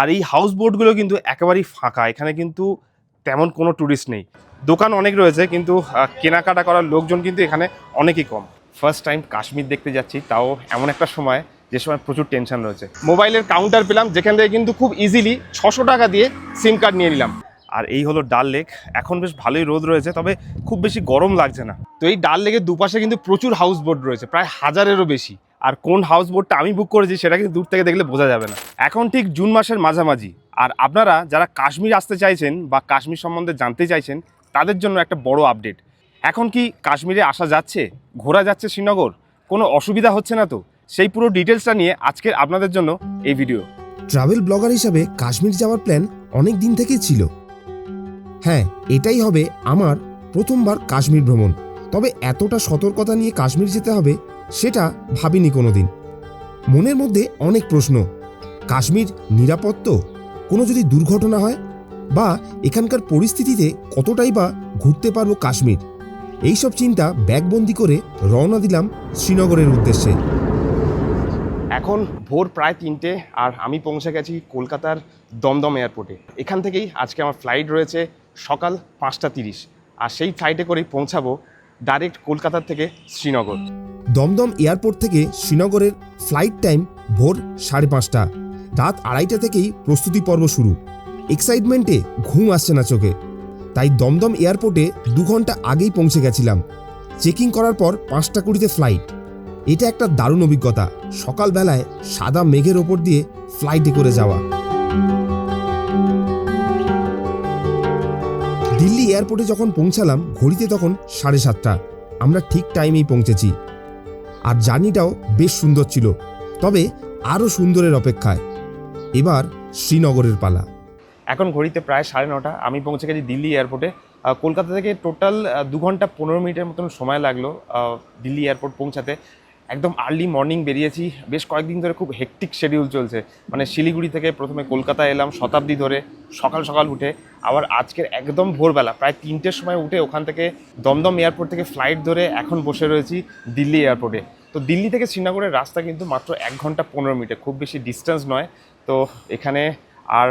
আর এই হাউস বোটগুলো কিন্তু একেবারেই ফাঁকা। এখানে কিন্তু তেমন কোনো ট্যুরিস্ট নেই। দোকান অনেক রয়েছে, কিন্তু কেনাকাটা করার লোকজন কিন্তু এখানে অনেকই কম। ফার্স্ট টাইম কাশ্মীর দেখতে যাচ্ছি, তাও এমন একটা সময়, যে সময় প্রচুর টেনশন রয়েছে। মোবাইলের কাউন্টার পেলাম, যেখান থেকে কিন্তু খুব ইজিলি ছশো টাকা দিয়ে সিম কার্ড নিয়ে নিলাম। আর এই হলো ডাল লেক এখন বেশ ভালোই রোদ রয়েছে, তবে খুব বেশি গরম লাগছে না। তো এই ডাল লেকের দুপাশে কিন্তু প্রচুর হাউস বোট রয়েছে, প্রায় হাজারেরও বেশি। আর কোন হাউস বোটটা আমি বুক করেছি সেটা কিন্তু দূর থেকে দেখলে বোঝা যাবে না। এখন ঠিক জুন মাসের মাঝামাঝি। আর আপনারা যারা কাশ্মীর আসতে চাইছেন বা কাশ্মীর সম্বন্ধে জানতে চাইছেন, তাদের জন্য একটা বড় আপডেট এখন কি কাশ্মীরে আসা যাচ্ছে? ঘোরা যাচ্ছে শ্রীনগর? কোনো অসুবিধা হচ্ছে না তো? সেই পুরো ডিটেলসটা নিয়ে আজকের আপনাদের জন্য এই ভিডিও ট্রাভেল ব্লগার হিসাবে কাশ্মীর যাওয়ার প্ল্যান অনেক দিন থেকেই ছিল। হ্যাঁ এটাই হবে আমার প্রথমবার কাশ্মীর ভ্রমণ। তবে এতটা সতর্কতা নিয়ে কাশ্মীর যেতে হবে সেটা ভাবিনি কোনোদিন। মনের মধ্যে অনেক প্রশ্ন, কাশ্মীর নিরাপদ তো? কোনো যদি দুর্ঘটনা হয়? বা এখানকার পরিস্থিতিতে কতটাই বা ঘুরতে পারব কাশ্মীর? এইসব চিন্তা ব্যাগবন্দি করে রওনা দিলাম শ্রীনগরের উদ্দেশ্যে। এখন ভোর প্রায় তিনটে আর আমি পৌঁছে গেছি কলকাতার দমদম এয়ারপোর্টে। এখান থেকেই আজকে আমার ফ্লাইট রয়েছে সকাল পাঁচটা তিরিশ। আর সেই ফ্লাইটে করেই পৌঁছাবো ডাইরেক্ট কলকাতা থেকে শ্রীনগর। দমদম এয়ারপোর্ট থেকে শ্রীনগরের ফ্লাইট টাইম ভোর সাড়ে পাঁচটা। রাত আড়াইটা থেকেই প্রস্তুতি পর্ব শুরু। এক্সাইটমেন্টে ঘুম আসছে না চোখে। তাই দমদম এয়ারপোর্টে দু ঘণ্টা আগেই পৌঁছে গেছিলাম। চেকিং করার পর পাঁচটা কুড়িতে ফ্লাইট। এটা একটা দারুণ অভিজ্ঞতা। সকালবেলায় সাদা মেঘের ওপর দিয়ে ফ্লাইটে করে যাওয়া। এয়ারপোর্টে যখন পৌঁছালাম, ঘড়িতে তখন সাড়ে সাতটা। আমরা ঠিক টাইমেই পৌঁছেছি। আর জার্নিটাও বেশ সুন্দর ছিল, তবে আরও সুন্দরের অপেক্ষায়। এবার শ্রীনগরের পালা। এখন ঘড়িতে প্রায় সাড়ে নটা, আমি পৌঁছে গেছি দিল্লি এয়ারপোর্টে। কলকাতা থেকে টোটাল দু ঘণ্টা পনেরো মিনিটের মতন সময় লাগল দিল্লি এয়ারপোর্ট পৌঁছাতে। একদম আর্লি মর্নিং বেরিয়েছি। বেশ কয়েকদিন ধরে খুব হেকটিক শিডিউল চলছে। মানে শিলিগুড়ি থেকে প্রথমে কলকাতা এলাম শতাব্দী ধরে, সকাল সকাল উঠে। আবার আজকের একদম ভোরবেলা, প্রায় তিনটের সময় উঠে ওখান থেকে দমদম এয়ারপোর্ট থেকে ফ্লাইট ধরে এখন বসে রয়েছি দিল্লি এয়ারপোর্টে তো দিল্লি থেকে শ্রীনগরের রাস্তা কিন্তু মাত্র এক ঘণ্টা পনেরো মিনিটে, খুব বেশি ডিস্টেন্স নয়। তো এখানে আর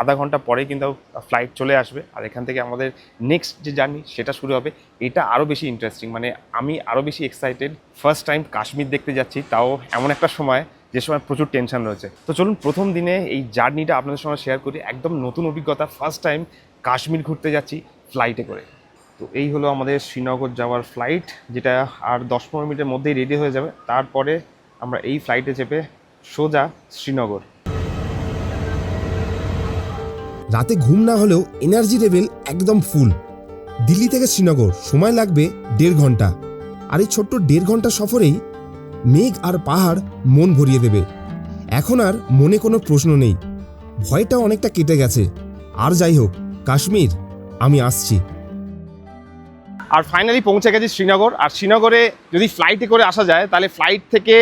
আধা ঘণ্টা পরে কিন্তু ফ্লাইট চলে আসবে। আর এখান থেকে আমাদের নেক্সট যে জার্নি সেটা শুরু হবে। এটা আরও বেশি ইন্টারেস্টিং মানে আমি আরও বেশি এক্সাইটেড ফার্স্ট টাইম কাশ্মীর দেখতে যাচ্ছি, তাও এমন একটা সময়, যে সময় প্রচুর টেনশন রয়েছে। তো চলুন, প্রথম দিনে এই জার্নিটা আপনাদের সঙ্গে শেয়ার করি। একদম নতুন অভিজ্ঞতা ফার্স্ট টাইম কাশ্মীর ঘুরতে যাচ্ছি ফ্লাইটে করে। তো এই হলো আমাদের শ্রীনগর যাওয়ার ফ্লাইট যেটা আর দশ পনেরো মিনিটের মধ্যেই রেডি হয়ে যাবে। তারপরে আমরা এই ফ্লাইটে চেপে সোজা শ্রীনগর। রাতে ঘুম না হলেও এনার্জি লেভেল একদম ফুল। দিল্লি থেকে শ্রীনগর, সময় লাগবে দেড় ঘণ্টা। আর এই ছোট্ট দেড় ঘণ্টা সফরেই মেঘ আর পাহাড় মন ভরিয়ে দেবে। এখন আর মনে কোনো প্রশ্ন নেই। ভয়টা অনেকটা কেটে গেছে। আর যাই হোক, কাশ্মীর, আমি আসছি। আর ফাইনালি পৌঁছে গেছি শ্রীনগর। আর শ্রীনগরে যদি ফ্লাইটে করে আসা যায়, তাহলে ফ্লাইট থেকে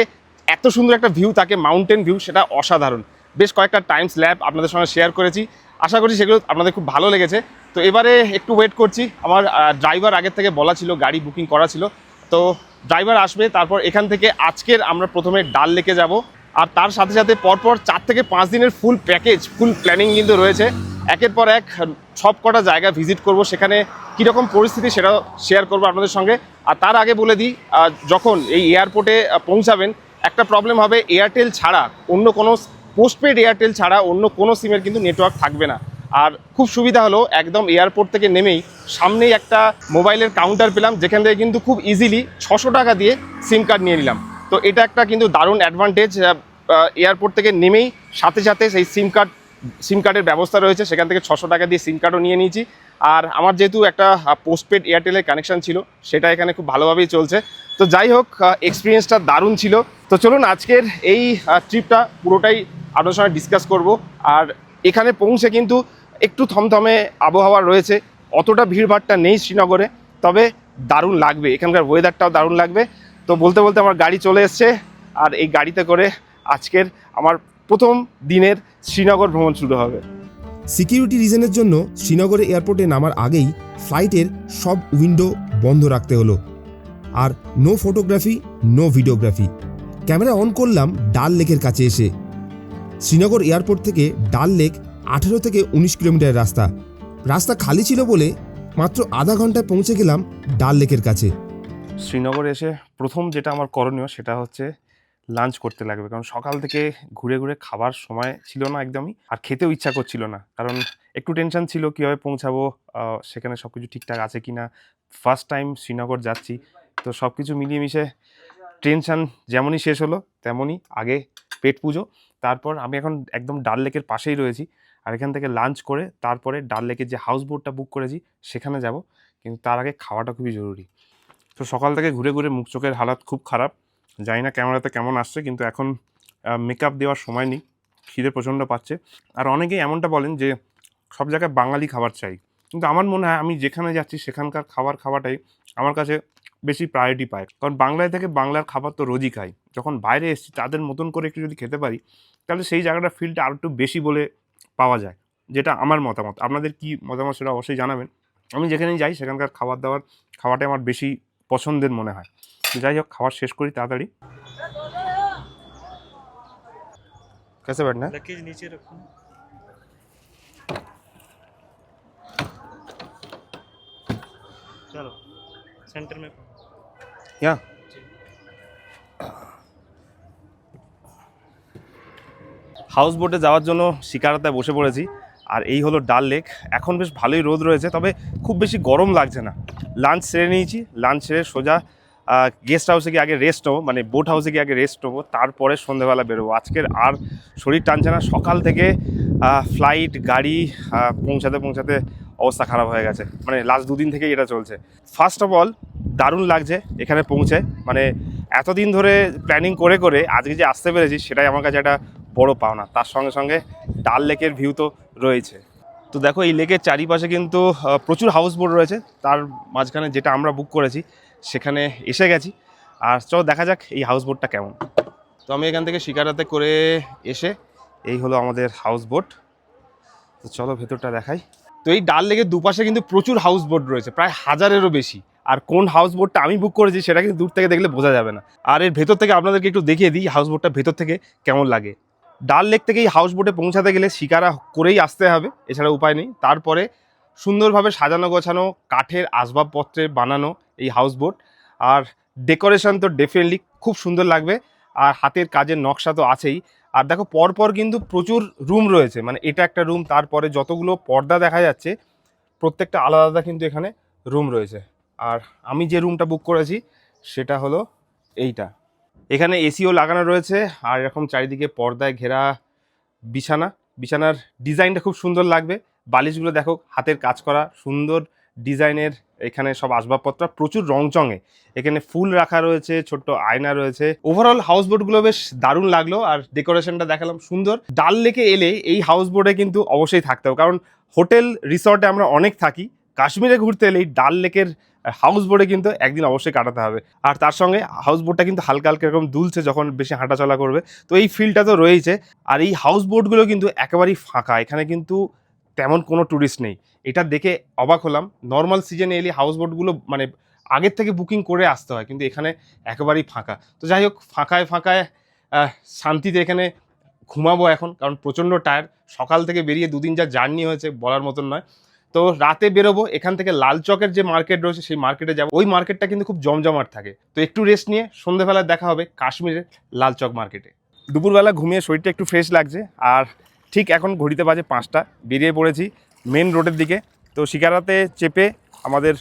এত সুন্দর একটা ভিউ থাকে মাউন্টেন ভিউ সেটা অসাধারণ। বেশ কয়েকটা টাইম স্ল্যাব আপনাদের সঙ্গে শেয়ার করেছি। আশা করছি সেগুলো আপনাদের খুব ভালো লেগেছে। তো এবারে একটু ওয়েট করছি। আমার ড্রাইভার আগের থেকে বলা ছিল, গাড়ি বুকিং করা ছিল। তো ড্রাইভার আসবে, তারপর এখান থেকে আজকের আমরা প্রথমে ডাল লেকে যাব। আর তার সাথে সাথে পরপর চার থেকে পাঁচ দিনের ফুল প্যাকেজ ফুল প্ল্যানিং কিন্তু রয়েছে। একের পর এক সব কটা জায়গা ভিজিট করব। সেখানে কীরকম পরিস্থিতি সেটাও শেয়ার করব আপনাদের সঙ্গে। আর তার আগে বলে দিই যখন এই এয়ারপোর্টে পৌঁছাবেন, একটা প্রবলেম হবে এয়ারটেল ছাড়া অন্য কোনো পোস্টপেড এয়ারটেল ছাড়া অন্য কোনো সিমের কিন্তু নেটওয়ার্ক থাকবে না। আর খুব সুবিধা হলো, একদম এয়ারপোর্ট থেকে নেমেই সামনেই একটা মোবাইলের কাউন্টার পেলাম, যেখান থেকে কিন্তু খুব ইজিলি ছশো টাকা দিয়ে সিম কার্ড নিয়ে নিলাম। তো এটা একটা কিন্তু দারুণ অ্যাডভান্টেজ এয়ারপোর্ট থেকে নেমেই সাথে সাথে সেই সিম কার্ড সিম কার্ডের ব্যবস্থা রয়েছে, সেখান থেকে ছশো টাকা দিয়ে সিম কার্ডও নিয়ে নিয়েছি। আর আমার যেহেতু একটা পোস্টপেড এয়ারটেলের কানেকশন ছিল, সেটা এখানে খুব ভালোভাবেই চলছে। তো যাই হোক এক্সপিরিয়েন্সটা দারুণ ছিল। তো চলুন আজকের এই ট্রিপটা পুরোটাই আপনার সঙ্গে ডিসকাস করব। আর এখানে পৌঁছে কিন্তু একটু থমথমে আবহাওয়া রয়েছে, অতটা ভিড়ভাড়টা নেই শ্রীনগরে, তবে দারুণ লাগবে। এখানকার ওয়েদারটাও দারুণ লাগবে। তো বলতে বলতে আমার গাড়ি চলে এসছে, আর এই গাড়িতে করে আজকের আমার প্রথম দিনের শ্রীনগর ভ্রমণ শুরু হবে। সিকিউরিটি রিজনের জন্য শ্রীনগরে এয়ারপোর্টে নামার আগেই ফ্লাইটের সব উইন্ডো বন্ধ রাখতে হলো। আর no photography no videography. Camera on করলাম ডাল লেকের কাছে এসে। শ্রীনগর এয়ারপোর্ট থেকে ডাল লেক আঠেরো থেকে উনিশ কিলোমিটার রাস্তা। রাস্তা খালি ছিল বলে মাত্র আধা ঘন্টায় পৌঁছে গেলাম ডাল লেকের কাছে। শ্রীনগরে এসে প্রথম যেটা আমার করণীয় সেটা হচ্ছে লাঞ্চ করতে লাগবে। কারণ সকাল থেকে ঘুরে ঘুরে খাবার সময় ছিল না একদমই, আর খেতেও ইচ্ছা করছিল না। কারণ একটু টেনশন ছিল কীভাবে পৌঁছাবো সেখানে সব কিছু ঠিকঠাক আছে কি না ফার্স্ট টাইম শ্রীনগর যাচ্ছি, তো সব কিছু মিলিয়ে মিশে টেনশন যেমনই শেষ হলো, তেমনই আগে পেট পুজো। তারপর আমি এখন একদম ডাল লেকের পাশেই রয়েছি, আর এখান থেকে লাঞ্চ করে তারপরে ডাল লেকের যে হাউস বোটটা বুক করেছি, সেখানে যাব। কিন্তু তার আগে খাওয়াটা খুবই জরুরি। তো সকাল থেকে ঘুরে ঘুরে মুখ চোখের হালাত খুব খারাপ। জানি না ক্যামেরাতে কেমন আসছে, কিন্তু এখন মেকআপ দেওয়ার সময় নেই, খিদে প্রচণ্ড পাচ্ছে। আর অনেকেই এমনটা বলেন যে, সব জায়গায় বাঙালি খাবার চাই। কিন্তু আমার মনে হয় আমি যেখানে যাচ্ছি, সেখানকার খাবার খাওয়াটাই আমার কাছে বেশি প্রায়োরিটি পায়। কারণ বাংলায় থেকে বাংলার খাবার তো রোজই খাই। যখন বাইরে এসেছি, তাদের মতন করে একটু যদি খেতে পারি, তাহলে সেই জায়গাটার ফিলটা আরও একটু বেশি বলে পাওয়া যায়, যেটা আমার মতামত। আপনাদের কি মতামত সেটা অবশ্যই জানাবেন। আমি যেখানেই যাই, সেখানকার খাবার দাবার খাওয়াটাই আমার বেশি পছন্দের মনে হয়। যাই হোক খাবার শেষ করি তাড়াতাড়ি कैसे बैठना है लगेज नीचे रखो चलो सेंटर में यहाँ হাউস বোটে যাওয়ার জন্য শিকারাতায় বসে পড়েছি আর এই হলো ডাল লেক এখন বেশ ভালোই রোদ রয়েছে তবে খুব বেশি গরম লাগছে না লাঞ্চ সেরে নিয়েছি লাঞ্চ সেরে সোজা গেস্ট হাউসে গিয়ে আগে রেস্ট নেব মানে বোট হাউসে গিয়ে আগে রেস্ট নেব তারপরে সন্ধেবেলা বেরোবো। আজকের আর শরীর টানছে না, সকাল থেকে ফ্লাইট গাড়ি পৌঁছাতে পৌঁছাতে অবস্থা খারাপ হয়ে গেছে। মানে লাস্ট দুদিন থেকেই এটা চলছে। ফার্স্ট অফ অল দারুণ লাগছে এখানে পৌঁছে। মানে এতদিন ধরে প্ল্যানিং করে করে আজকে যে আসতে পেরেছি, সেটাই আমার কাছে একটা বড় পাওনা। তার সঙ্গে সঙ্গে ডাল লেকের ভিউ তো রয়েছে। তো দেখো, এই লেকের চারিপাশে কিন্তু প্রচুর হাউস বোট রয়েছে। তার মাঝখানে যেটা আমরা বুক করেছি সেখানে এসে গেছি। আর চলো দেখা যাক এই হাউস বোটটা কেমন। তো আমি এখান থেকে শিকারাতে করে এসে এই হলো আমাদের হাউস বোট তো চলো ভেতরটা দেখাই। তো এই ডাল লেকের দুপাশে কিন্তু প্রচুর হাউস বোট রয়েছে, প্রায় হাজারেরও বেশি। আর কোন হাউস বোটটা আমি বুক করেছি সেটা কিন্তু দূর থেকে দেখলে বোঝা যাবে না। আর এর ভেতর থেকে আপনাদেরকে একটু দেখিয়ে দিই হাউস বোটটা ভেতর থেকে কেমন লাগে। ডাল লেক থেকে এই হাউস বোটে পৌঁছাতে গেলে শিকারা করেই আসতে হবে, এছাড়া উপায় নেই। তারপরে সুন্দরভাবে সাজানো গোছানো, কাঠের আসবাবপত্রে বানানো এই হাউস বোট আর ডেকোরেশন তো ডেফিনেটলি খুব সুন্দর লাগবে। আর হাতের কাজের নকশা তো আছেই। আর দেখো, পরপর কিন্তু প্রচুর রুম রয়েছে। মানে এটা একটা রুম তারপরে যতগুলো পর্দা দেখা যাচ্ছে, প্রত্যেকটা আলাদা আলাদা কিন্তু এখানে রুম রয়েছে। আর আমি যে রুমটা বুক করেছি, সেটা হলো এইটা। এখানে এসিও লাগানো রয়েছে। আর এরকম চারিদিকে পর্দায় ঘেরা বিছানা। বিছানার ডিজাইনটা খুব সুন্দর লাগবে। বালিশগুলো দেখো, হাতের কাজ করা, সুন্দর ডিজাইনের এখানে সব আসবাবপত্র, প্রচুর রংচঙে। এখানে ফুল রাখা রয়েছে, ছোট্ট আয়না রয়েছে। ওভারঅল হাউস বোটগুলো বেশ দারুণ লাগল আর ডেকোরেশনটা দেখালাম সুন্দর। ডাল লেকে এলে এই হাউস বোটে কিন্তু অবশ্যই থাকতে হবে, কারণ হোটেল রিসর্টে আমরা অনেক থাকি। কাশ্মীরে ঘুরতে এলে এই ডাল লেকের হাউস বোটে কিন্তু একদিন অবশ্যই কাটাতে হবে। আর তার সঙ্গে হাউস বোটটা কিন্তু হালকা হালকা এরকম দুলছে যখন বেশি হাঁটাচলা করবে। তো এই ফিলটা তো রয়েছে আর এই হাউস বোটগুলো কিন্তু একেবারেই ফাঁকা। এখানে কিন্তু তেমন কোনো ট্যুরিস্ট নেই। এটা দেখে অবাক হলাম। নর্মাল সিজনে এলে হাউস বোটগুলো মানে আগের থেকে বুকিং করে আসতে হয়, কিন্তু এখানে একেবারেই ফাঁকা। তো যাই হোক, ফাঁকায় ফাঁকায় শান্তিতে এখানে ঘুমাবো এখন, কারণ প্রচণ্ড টায়ার সকাল থেকে বেরিয়ে দুদিন যা জার্নি হয়েছে বলার মতন নয়। তো রাতে বেরোবো, এখান থেকে লালচকের যে মার্কেট রয়েছে, সেই মার্কেটে যাব। ওই মার্কেটটা কিন্তু খুব জমজমাট থাকে। তো একটু রেস্ট নিয়ে সন্ধ্যেবেলা দেখা হবে কাশ্মীরের লালচক মার্কেটে দুপুরবেলা ঘুমিয়ে শরীরটা একটু ফ্রেশ লাগছে, আর ঠিক এখন ঘড়িতে বাজে পাঁচটা, বেরিয়ে পড়েছি মেন রোডের দিকে। তো শিকারাতে চেপে আমাদের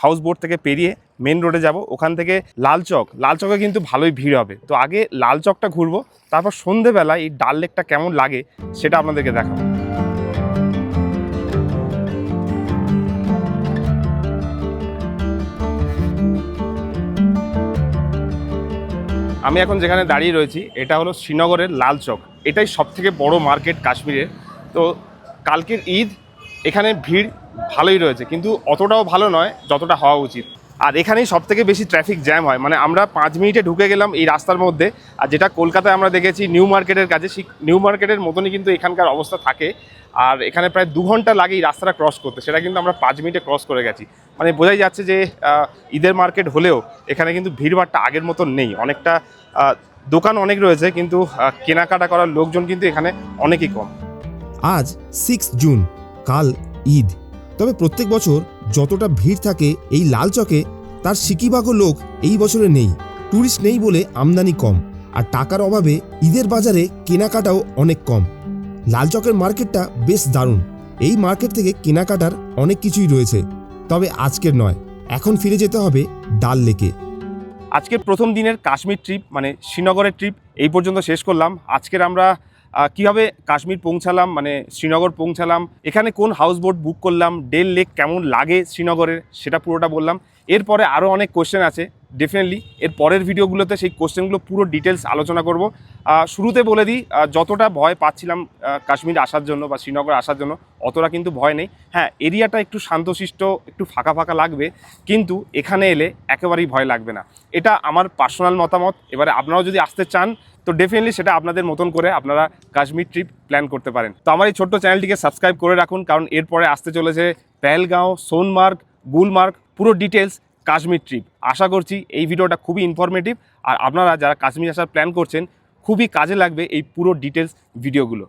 হাউস বোট থেকে পেরিয়ে মেন রোডে যাব। ওখান থেকে লালচক, লালচকে লাল চকে কিন্তু ভালোই ভিড় হবে। তো আগে লালচকটা ঘুরবো, তারপর সন্ধেবেলায় এই ডাল লেকটা কেমন লাগে সেটা আপনাদেরকে দেখাবো। আমি এখন যেখানে দাঁড়িয়ে রয়েছি, এটা হলো শ্রীনগরের লাল চক। এটাই সব থেকে বড় মার্কেট কাশ্মীরের। তো কালকের ঈদ, এখানে ভিড় ভালোই রয়েছে, কিন্তু অতটাও ভালো নয় যতটা হওয়া উচিত। আর এখানেই সব থেকে বেশি ট্রাফিক জ্যাম হয়। মানে আমরা পাঁচ মিনিটে ঢুকে গেলাম এই রাস্তার মধ্যে, আর যেটা কলকাতায় আমরা দেখেছি নিউ মার্কেটের কাছে নিউ মার্কেটের মতনই কিন্তু এখানকার অবস্থা থাকে। আর এখানে প্রায় দু ঘণ্টা লাগে এই রাস্তাটা ক্রস করতে। সেটা কিন্তু আমরা পাঁচ মিনিটে ক্রস করে গেছি। মানে বোঝাই যাচ্ছে যে ঈদের মার্কেট হলেও এখানে কিন্তু ভিড়ভাড়টা আগের মতন নেই। অনেকটা দোকান অনেক রয়েছে, কিন্তু কেনাকাটা করার লোকজন কিন্তু এখানে অনেকই কম। আজ সিক্স জুন, কাল ঈদ। তবে প্রত্যেক বছর যতটা ভিড় থাকে এই লাল চকে, তার সিকিবাগও লোক এই বছরে নেই। ট্যুরিস্ট নেই বলে আমদানি কম আর টাকার অভাবে ঈদের বাজারে কেনাকাটাও অনেক কম। লাল চকের মার্কেটটা বেশ দারুণ। এই মার্কেট থেকে কেনাকাটার অনেক কিছুই রয়েছে। তবে আজকের নয়, এখন ফিরে যেতে হবে ডাল লেকে। আজকের প্রথম দিনের কাশ্মীর ট্রিপ মানে শ্রীনগরের ট্রিপ, এই পর্যন্ত শেষ করলাম। আজকের আমরা কীভাবে কাশ্মীর পৌঁছালাম মানে শ্রীনগর পৌঁছালাম, এখানে কোন হাউস বোট বুক করলাম ডেল লেক কেমন লাগে শ্রীনগরের, সেটা পুরোটা বললাম। এরপরে আরও অনেক কোয়েশ্চেন আছে। ডেফিনেটলি এর পরের ভিডিওগুলোতে সেই কোশ্চেনগুলো পুরো ডিটেলস আলোচনা করব। শুরুতে বলে দিই যতটা ভয় পাচ্ছিলাম কাশ্মীর আসার জন্য বা শ্রীনগর আসার জন্য, অতটা কিন্তু ভয় নেই। হ্যাঁ এরিয়াটা একটু শান্তশিষ্ট, একটু ফাঁকা ফাঁকা লাগবে, কিন্তু এখানে এলে একেবারেই ভয় লাগবে না। এটা আমার পার্সোনাল মতামত। এবারে আপনারাও যদি আসতে চান, তো ডেফিনেটলি সেটা আপনাদের মতন করে আপনারা কাশ্মীর ট্রিপ প্ল্যান করতে পারেন। তো আমার এই ছোট্ট চ্যানেলটিকে সাবস্ক্রাইব করে রাখুন, কারণ এরপরে আসতে চলেছে পেহেলগাঁও, সোনমার্গ, গুলমার্গ, পুরো ডিটেলস কাশ্মীর ট্রিপ আশা করছি এই ভিডিওটা খুবই ইনফরমেটিভ আর আপনারা যারা কাশ্মীর আসার প্ল্যান করছেন, খুবই কাজে লাগবে এই পুরো ডিটেলস ভিডিওগুলো